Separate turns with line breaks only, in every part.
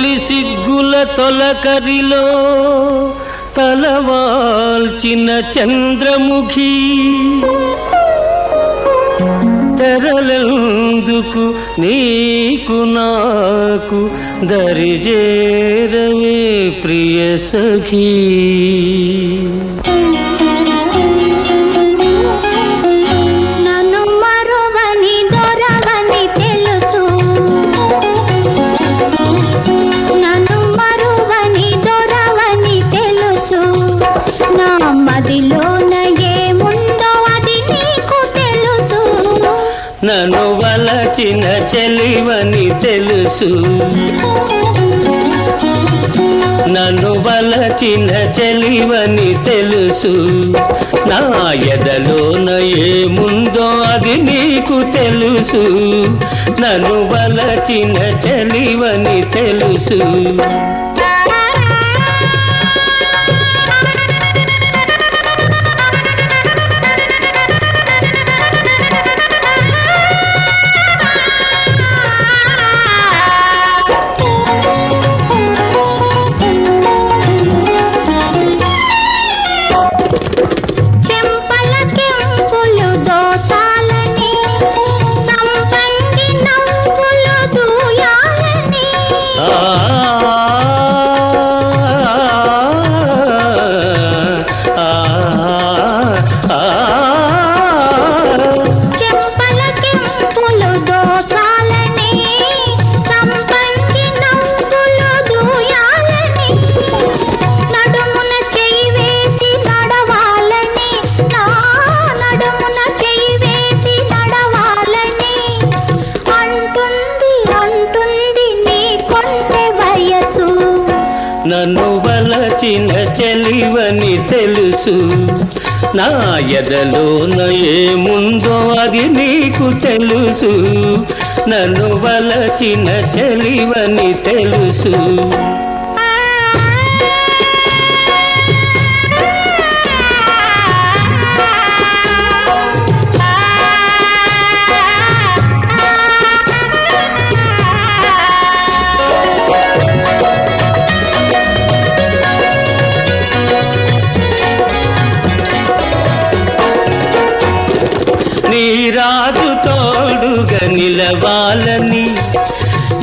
తొలి సిగ్గుల తొలకరిలో తలవాల్చిన చంద్రముఖి. తెరలందుకు నీకు నాకు దరిజేరవే ప్రియ సఖీ?
నన్ను
వలచిన చెలివని తెలుసు. నన్ను వలచిన చెలివని తెలుసు. నా ఎదలోన ఏముందో అది నీకు తెలుసు. నన్ను వలచిన చెలివని తెలుసు. నన్ను వలచిన చెలివని తెలుసు. నా ఎదలోన ఏముందో అది నీకు తెలుసు. నన్ను వలచిన చెలివని తెలుసు. గెలవాలని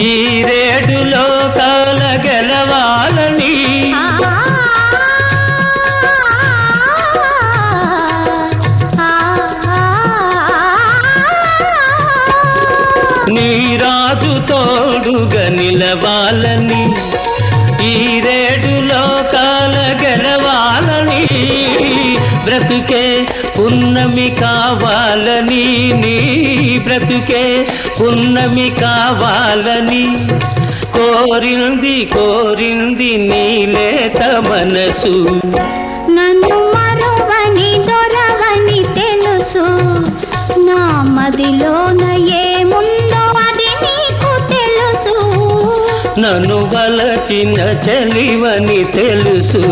ఈ రేడు లోకాల గెలవాలని. నీరాజు తోడుగా నిలవాలని ఈ రేడు లోకాల గెలవాలని. బ్రతుకే పున్నమి కావాలని నీ బ్రతుకే పున్నమి కావాలని కోరింది కోరింది నీలేత మనసు.
నన్ను మరువని దొరవని తెలుసు. నా మదిలోన ఏముందో అది నీకు తెలుసు.
నన్ను వలచిన చలివని తెలుసు.